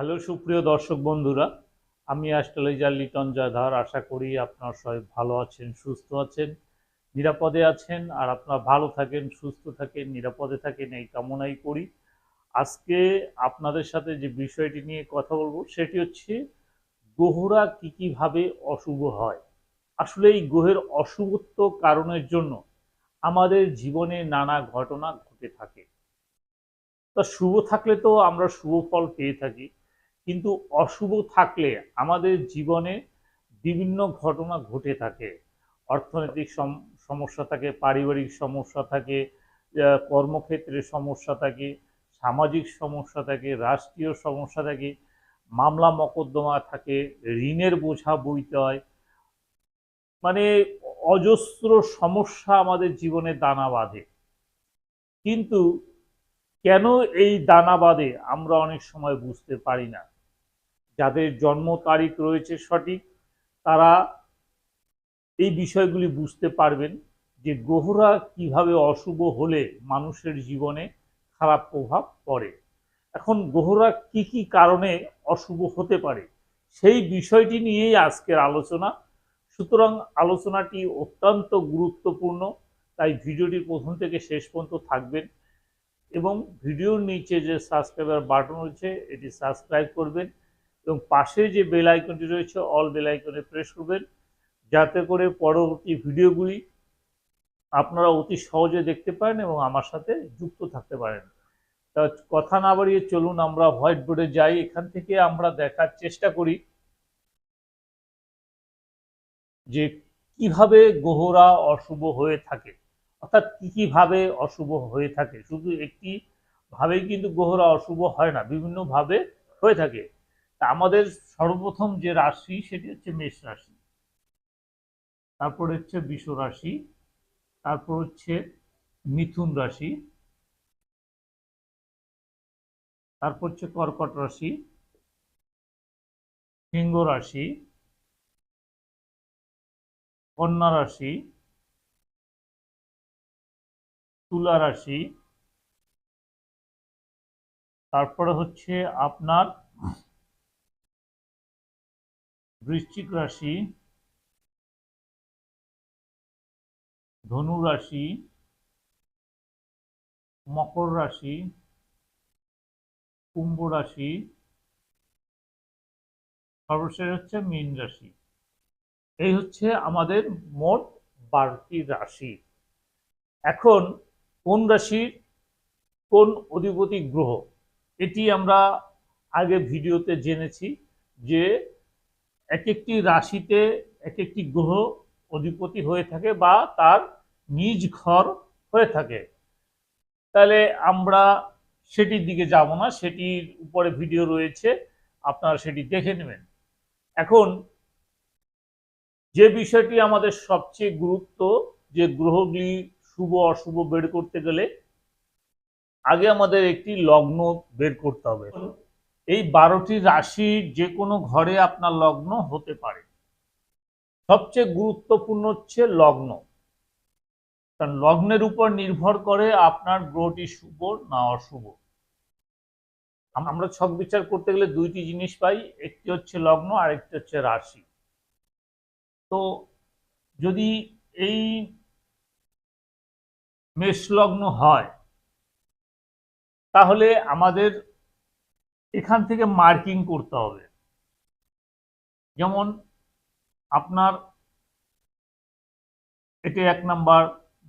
Hello সুপ্রিয় দর্শক বন্ধুরা, আমি অ্যাস্ট্রোলজার লিটন জয়ধার আশা করি আপনার সবাই ভালো আছেন, সুস্থ আছেন, নিরাপদে আছেন, আর আপনারা ভালো থাকেন, সুস্থ থাকেন, নিরাপদে থাকেন, এই কামনাই করি। আজকে আপনাদের সাথে যে বিষয়টি নিয়ে কথা বলব, সেটি হচ্ছে গ্রহরা কী কীভাবে অশুভ হয়? আসলে এই গ্রহের অশুভত্ব কারণের জন্য আমাদের জীবনে নানা ঘটনা ঘটে থাকে। তা শুভ থাকলে তো আমরা শুভ ফল পেয়ে থাকি কিন্তু অশুভ থাকলে আমাদের জীবনে বিভিন্ন ঘটনা ঘটে থাকে। অর্থনৈতিক সম- সমস্যা থাকে, পারিবারিক সমস্যা থাকে কর্মক্ষেত্রে সমস্যা থাকে, সামাজিক সমস্যা থাকে, রাষ্ট্রীয় সমস্যা থাকে, মামলা মকদ্দমা থাকে, ঋণের বোঝা বইতে হয়। মানে অজস্র সমস্যা আমাদের জীবনে দানা বাঁধে। কিন্তু কেন এই দানা বাঁধে আমরা অনেক সময় বুঝতে পারি না। যাদের জন্ম তারিখ রয়েছে সঠিক, তারা এই বিষয়গুলি বুঝতে পারবেন যে গ্রহরা কীভাবে অশুভ হলে মানুষের জীবনে খারাপ প্রভাব পড়ে। এখন গ্রহরা কি কি কারণে অশুভ হতে পারে, সেই বিষয়টি নিয়েই আজকের আলোচনা। সুতরাং আলোচনাটি অত্যন্ত গুরুত্বপূর্ণ, তাই ভিডিওটি প্রথম থেকে শেষ পর্যন্ত থাকবেন এবং ভিডিওর নিচে যে সাবস্ক্রাইবার বাটন রয়েছে, এটি সাবস্ক্রাইব করবেন। এবং পাশে যে বেল আইকনটি রয়েছে অল বেল আইকনে প্রেস করবেন। যাতে করে পরবর্তী ভিডিওগুলি আপনারা অতি সহজে দেখতে পারেন এবং আমার সাথে যুক্ত থাকতে পারেন। তা কথা না বাড়িয়ে চলুন, আমরা হোয়াইট বোর্ডে যাই। এখান থেকে আমরা দেখার চেষ্টা করি যে কীভাবে গ্রহরা অশুভ হয়ে থাকে। অর্থাৎ কি কি ভাবে অশুভ হয়ে থাকে। শুধু একটি ভাবেই কিন্তু গ্রহরা অশুভ হয় না, বিভিন্ন ভাবে হয়ে থাকে। আমাদের সর্বপ্রথম যে রাশি সেটি হচ্ছে মেষ রাশি। তারপর হচ্ছে বৃষ রাশি, তারপর হচ্ছে মিথুন রাশি, তারপর হচ্ছে কর্কট রাশি, সিংহ রাশি, কন্যা রাশি, তুলা রাশি, তারপরে হচ্ছে আপনার বৃশ্চিক রাশি, ধনু রাশি, মকর রাশি, কুম্ভ রাশি, সর্বশেষ হচ্ছে মীন রাশি। এই হচ্ছে আমাদের মোট বারোটি রাশি। এখন কোন রাশির কোন অধিপতি গ্রহ, এটি আমরা আগে ভিডিওতে জেনেছি যে এক একটি রাশিতে এক একটি গ্রহ অধিপতি হয়ে থাকে বা তার নিজ ঘর হয়ে থাকে। তাহলে আমরা সেটির দিকে যাব না, সেটির উপরে ভিডিও রয়েছে, আপনারা সেটি দেখে নেবেন। এখন যে বিষয়টি আমাদের সবচেয়ে গুরুত্ব, যে গ্রহগুলি শুভ, অশুভ বের করতে গেলে আগে আমাদের একটি লগ্ন বের করতে হবে। এই বারোটি রাশি যে কোনো ঘরে আপনার লগ্ন হতে পারে। সবচেয়ে গুরুত্বপূর্ণ হচ্ছে লগ্ন। কারণ লগ্নের উপর নির্ভর করে আপনার গ্রহটি শুভ না অশুভ। আমরা ছক বিচার করতে গেলে দুইটি জিনিস পাই, একটি হচ্ছে লগ্ন আর একটি হচ্ছে রাশি। তো যদি এই মেষ লগ্ন হয়, তাহলে আমাদের এখান থেকে মার্কিং করতে হবে। যেমন আপনার এটি এক নাম্বার,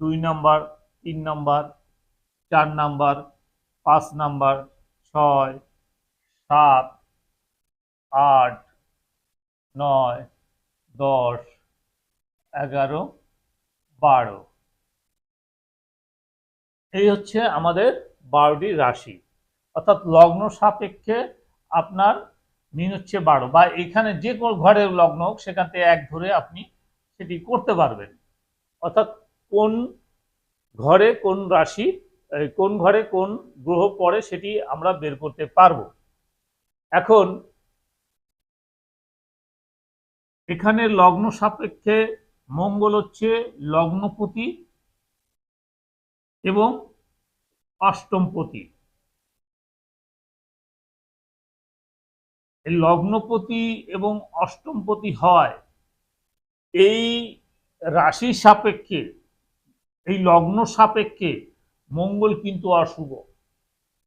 দুই নাম্বার, তিন নাম্বার, চার নাম্বার, পাঁচ নাম্বার, ছয়, সাত, আট, নয়, দশ, এগারো, বারো। এই হচ্ছে আমাদের বারোটি রাশি। অর্থাৎ লগ্ন সাপেক্ষে আপনার মিন হচ্ছে বারো বা এখানে যে কোনো ঘরের লগ্ন হোক, সেখান থেকে এক ধরে আপনি সেটি করতে পারবেন। অর্থাৎ কোন ঘরে কোন রাশি কোন ঘরে কোন গ্রহ পড়ে সেটি আমরা বের করতে পারব। এখন এখানে লগ্ন সাপেক্ষে মঙ্গল হচ্ছে লগ্নপতি এবং অষ্টমপতি। লগ্নপতি এবং অষ্টমপতি হয়, এই রাশি সাপেক্ষে, এই লগ্ন সাপেক্ষে মঙ্গল কিন্তু অশুভ।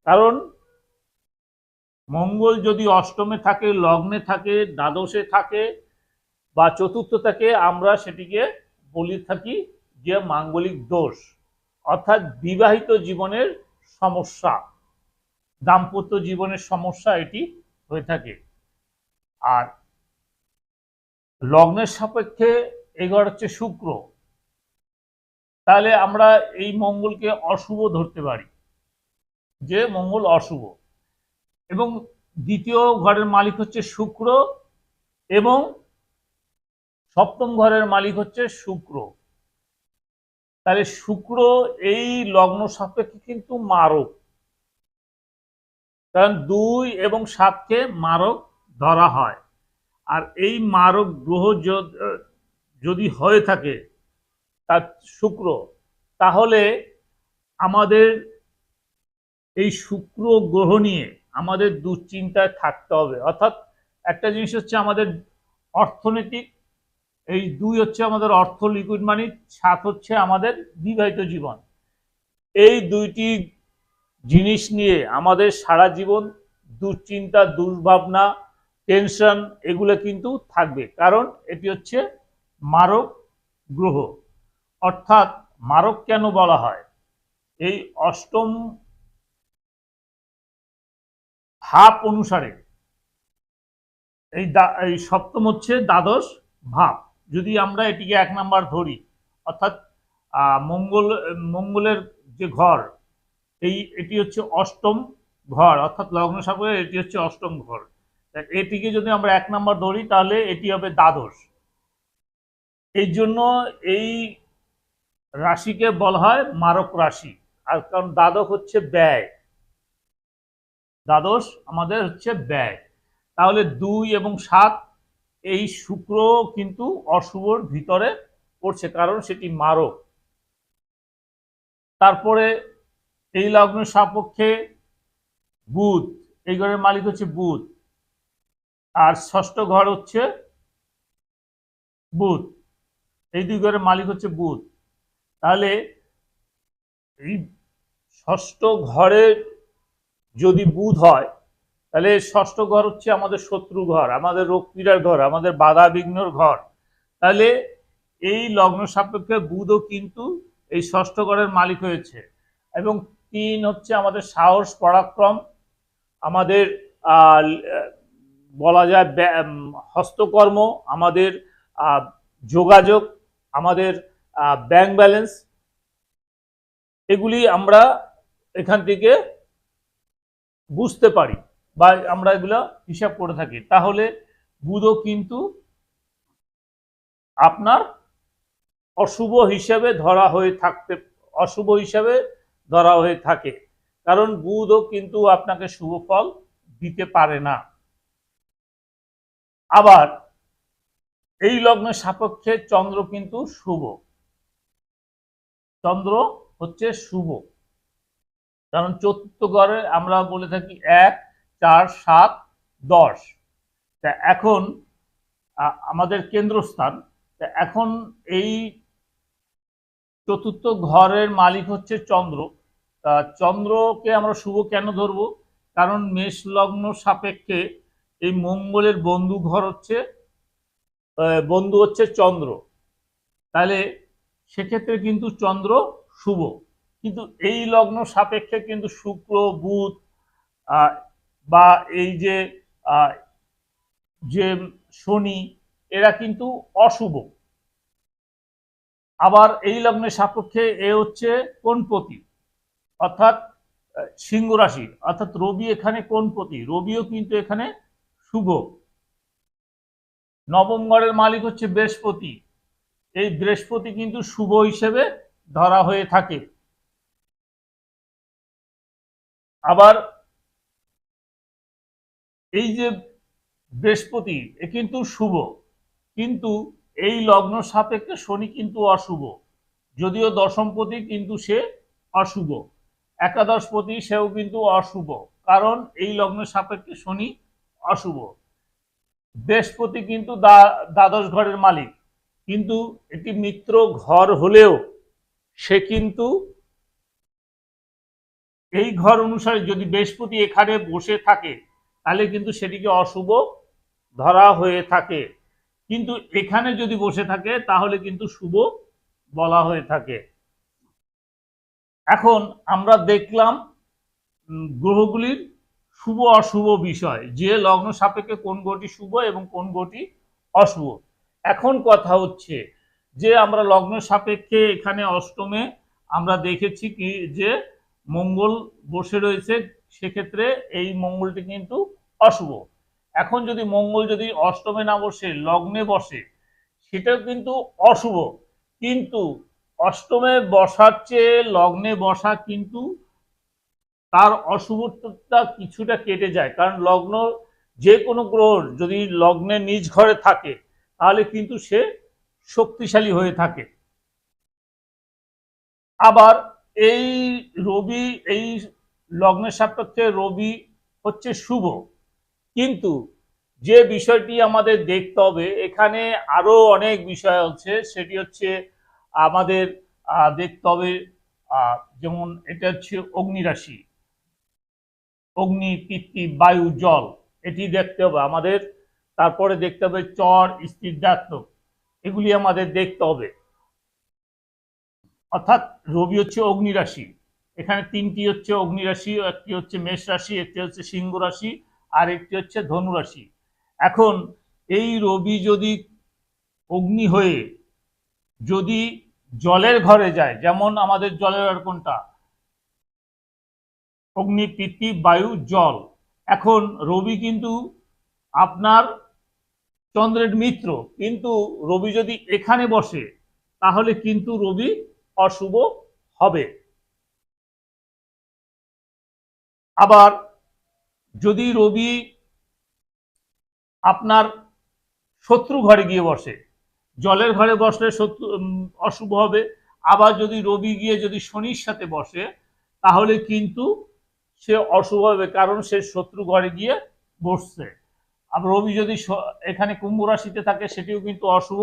কারণ মঙ্গল যদি অষ্টমে থাকে, লগ্নে থাকে, দ্বাদশে থাকে বা চতুর্থ থাকে, আমরা সেটিকে বলি থাকি যে মাঙ্গলিক দোষ, অর্থাৎ বিবাহিত জীবনের সমস্যা, দাম্পত্য জীবনের সমস্যা এটি হয়ে থাকে। আর লগ্নের সাপেক্ষে এগর হচ্ছে শুক্র। তাহলে আমরা এই মঙ্গলকে অশুভ ধরতে পারি। যে মঙ্গল অশুভ। এবং দ্বিতীয় ঘরের মালিক হচ্ছে শুক্র এবং সপ্তম ঘরের মালিক হচ্ছে শুক্র। তাহলে শুক্র এই লগ্ন সাপেক্ষে কিন্তু মারক। কারণ দুই এবং সাতকে মারক ধরা হয়। আর এই মারক গ্রহ যদি হয়ে থাকে, তার শুক্র, তাহলে আমাদের এই শুক্র গ্রহ নিয়ে আমাদের দুশ্চিন্তায় থাকতে হবে। অর্থাৎ একটা জিনিস হচ্ছে আমাদের অর্থনৈতিক, এই দুই হচ্ছে আমাদের অর্থ লিকুইড মানি সাত হচ্ছে আমাদের বিবাহিত জীবন। এই দুইটি জিনিস নিয়ে আমাদের সারা জীবন দুশ্চিন্তা, দুর্ভাবনা টেনশন এগুলো কিন্তু থাকবে। কারণ এটি হচ্ছে মারক গ্রহ। অর্থাৎ মারক কেন বলা হয়? এই অষ্টম ভাব অনুসারে। এই এই সপ্তম হচ্ছে দ্বাদশ ভাব। যদি আমরা এটিকে এক নাম্বার ধরি, অর্থাৎ মঙ্গল, মঙ্গলের যে ঘর, এই, এটি হচ্ছে অষ্টম ঘর। অর্থাৎ লগ্ন সাপেক্ষে এটি হচ্ছে অষ্টম ঘর। এটিকে যদি আমরা এক নাম্বার ধরি, তাহলে এটি হবে দ্বাদশ। এই জন্য এই রাশিকে বলা হয় মারক রাশি। আর কারণ দ্বাদশ হচ্ছে ব্যয়। দ্বাদশ আমাদের হচ্ছে ব্যয়। তাহলে দুই এবং সাত, এই শুক্র কিন্তু অশুভর ভিতরে পড়ছে, কারণ সেটি মারক। তারপরে এই লগ্নের সাপেক্ষে বুধ, এই ঘরের মালিক হচ্ছে বুধ। আর ষষ্ঠ ঘর হচ্ছে বুধ। এই দুই ঘরের মালিক হচ্ছে বুধ। তাহলে এই ষষ্ঠ ঘরের যদি বুধ হয়, তাহলে ষষ্ঠ ঘর হচ্ছে আমাদের শত্রু ঘর, আমাদের রোগ পীড়ার ঘর, আমাদের বাধা বিঘ্নর ঘর। তাহলে এই লগ্ন সাপেক্ষে বুধও কিন্তু এই ষষ্ঠ ঘরের মালিক হয়েছে। এবং তিন হচ্ছে আমাদের সাহস, পরাক্রম, আমাদের বলা যায় হস্তকর্ম, আমাদের যোগাযোগ, আমাদের ব্যাংক ব্যালেন্স এগুলি আমরা এখান থেকে বুঝতে পারি বা আমরা এগুলো হিসাব করে থাকি। তাহলে বুধও কিন্তু আপনার অশুভ হিসাবে ধরা হয়ে থাকতে, অশুভ হিসাবে ধরা হয়ে থাকে। কারণ বুধও কিন্তু আপনাকে শুভ ফল দিতে পারে না। আবার এই লগ্নের সাপেক্ষে চন্দ্র কিন্তু শুভ। চন্দ্র হচ্ছে শুভ। কারণ চতুর্থ ঘরে আমরা বলে থাকি এক, চার, সাত, দশ। তা এখন আমাদের কেন্দ্রস্থান। তা এখন এই চতুর্থ ঘরের মালিক হচ্ছে চন্দ্র। চন্দ্রকে আমরা শুভ কেন ধরবো? কারণ মেষ লগ্ন সাপেক্ষে এই মঙ্গলের বন্ধু ঘর হচ্ছে বন্ধু হচ্ছে চন্দ্র। তাহলে সেক্ষেত্রে কিন্তু চন্দ্র শুভ। কিন্তু এই লগ্ন সাপেক্ষে কিন্তু শুক্র, বুধ বা এই যে যে শনি, এরা কিন্তু অশুভ। আবার এই লগ্নের সাপেক্ষে এ হচ্ছে কোনপতি অর্থাৎ সিংহ রাশি। অর্থাৎ রবি এখানে কোনপতি রবিও কিন্তু এখানে শুভ। নবম ঘরের মালিক হচ্ছে বৃহস্পতি। এই বৃহস্পতি কিন্তু শুভ হিসেবে ধরা হয়ে থাকে। আবার এই যে বৃহস্পতি, এ কিন্তু শুভ। কিন্তু এই লগ্ন সাপেক্ষে শনি কিন্তু অশুভ। যদিও দশমপতি কিন্তু সে অশুভ। একাদশপতি সেও কিন্তু অশুভ। কারণ এই লগ্ন সাপেক্ষে শনি অশুভ। বৃহস্পতি কিন্তু দ্বাদশ ঘরের মালিক। কিন্তু এটি মিত্র ঘর হলেও সে কিন্তু এই ঘর অনুসারে যদি বৃহস্পতি এখানে বসে থাকে, তাহলে কিন্তু সেটিকে অশুভ ধরা হয়ে থাকে। কিন্তু এখানে যদি বসে থাকে, তাহলে কিন্তু শুভ বলা হয়ে থাকে। এখন আমরা দেখলাম গ্রহগুলির শুভ অশুভ বিষয়। যে লগ্ন সাপেক্ষে কোন গ্রহটি শুভ এবং কোন গ্রহটি অশুভ। এখন কথা হচ্ছে যে আমরা লগ্ন সাপেক্ষে এখানে অষ্টমে আমরা দেখেছি কি যে মঙ্গল বসে রয়েছে, সেক্ষেত্রে এই মঙ্গলটি কিন্তু অশুভ। এখন যদি মঙ্গল যদি অষ্টমে না বসে, লগ্নে বসে, সেটাও কিন্তু অশুভ। কিন্তু অষ্টমে বসার চেয়ে লগ্নে বসা কিন্তু তার অশুভতা কিছুটা কেটে যায়। কারণ লগ্ন যে কোনো গ্রহ যদি লগ্নে নিজ ঘরে থাকে, তাহলে কিন্তু সে শক্তিশালী হয়ে থাকে। আবার এই রবি, এই লগ্নের সাপেক্ষে রবি হচ্ছে শুভ। কিন্তু যে বিষয়টি আমাদের দেখতে হবে, এখানে আরও অনেক বিষয় আছে। সেটি হচ্ছে আমাদের দেখতে হবে যেমন এটা হচ্ছে অগ্নিরাশি অগ্নি পিতৃ বায়ু, জল, এটি দেখতে হবে আমাদের। তারপরে দেখতে হবে চর স্থিরদাত্মক এগুলি আমাদের দেখতে হবে। অর্থাৎ রবি হচ্ছে অগ্নিরাশি এখানে তিনটি হচ্ছে অগ্নিরাশি একটি হচ্ছে মেষ রাশি, একটি হচ্ছে সিংহ রাশি, আর একটি হচ্ছে ধনুরাশি এখন এই রবি যদি অগ্নি হয়ে যদি জলের ঘরে যায়, যেমন আমাদের জলের ঘর কোনটা অগ্নি পৃথ্বী বায়ু, জল। এখন রবি কিন্তু আপনার চন্দ্রের মিত্র। কিন্তু রবি যদি এখানে বসে, তাহলে কিন্তু রবি অশুভ হবে। আবার যদি রবি আপনার শত্রু ঘরে গিয়ে বসে, জলের ঘরে বসলে শত্রু অশুভ হবে। আবার যদি রবি গিয়ে যদি শনির সাথে বসে, তাহলে কিন্তু সে অশুভ হবে, কারণ সে শত্রু ঘরে গিয়ে বসছে। আর রবি যদি এখানে কুম্ভ রাশিতে থাকে, সেটিও কিন্তু অশুভ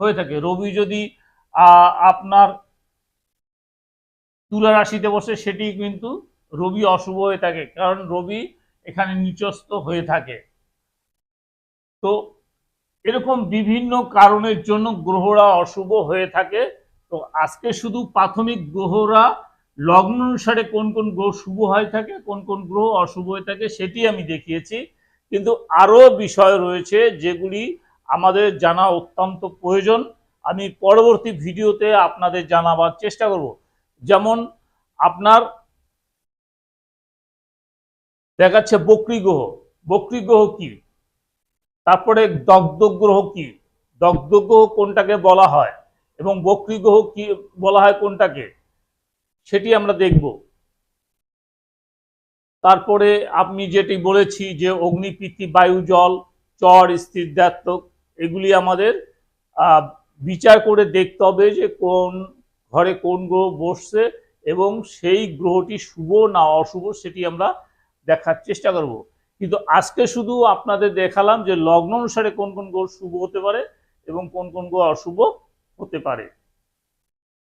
হয়ে থাকে। রবি যদি আপনার তুলা রাশিতে বসে সেটি কিন্তু রবি অশুভ হয়ে থাকে, কারণ রবি এখানে নিচস্ত হয়ে থাকে। তো এরকম বিভিন্ন কারণের জন্য গ্রহরা অশুভ হয়ে থাকে। তো আজকে শুধু প্রাথমিক গ্রহরা লগ্ন অনুসারে কোন কোন গ্রহ শুভ হয়ে থাকে, কোন কোন গ্রহ অশুভ হয়ে থাকে সেটি আমি দেখিয়েছি। কিন্তু আরও বিষয় রয়েছে যেগুলি আমাদের জানা অত্যন্ত প্রয়োজন। আমি পরবর্তী ভিডিওতে আপনাদের জানাবার চেষ্টা করব। যেমন আপনার দেখাচ্ছে বক্রী গ্রহ। বক্রী গ্রহ কি? তারপরে দগ্ধ গ্রহ কি? দগ্ধ গ্রহ কোনটাকে বলা হয়? এবং বক্রী গ্রহ কি বলা হয় কোনটাকে? সেটি আমরা দেখব। তারপরে আমি যেটি বলেছি যে অগ্নিপৃথি বায়ু, জল, চর, স্থির দাত্তক এগুলি আমাদের বিচার করে দেখতে হবে যে কোন ঘরে কোন গ্রহ বসছে এবং সেই গ্রহটি শুভ না অশুভ সেটি আমরা দেখার চেষ্টা করব। কিন্তু আজকে শুধু আপনাদের দেখালাম যে লগ্ন অনুসারে কোন কোন গ্রহ শুভ হতে পারে এবং কোন কোন গ্রহ অশুভ হতে পারে।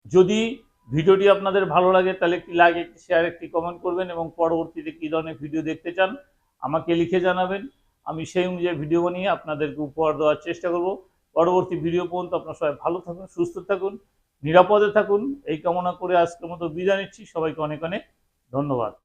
যদি ভিডিওটি আপনাদের ভালো লাগে, তাহলে একটি লাইক একটি শেয়ার একটি কমেন্ট করবেন এবং পরবর্তীতে কী ধরনের ভিডিও দেখতে চান আমাকে লিখে জানাবেন। আমি সেই অনুযায়ী ভিডিও বানিয়ে আপনাদেরকে উপহার দেওয়ার চেষ্টা করব। পরবর্তী ভিডিও পর্যন্ত আপনার সবাই ভালো থাকুন, সুস্থ থাকুন, নিরাপদে থাকুন। এই কামনা করে আজকের মতো বিদায় নিচ্ছি। সবাইকে অনেক অনেক ধন্যবাদ।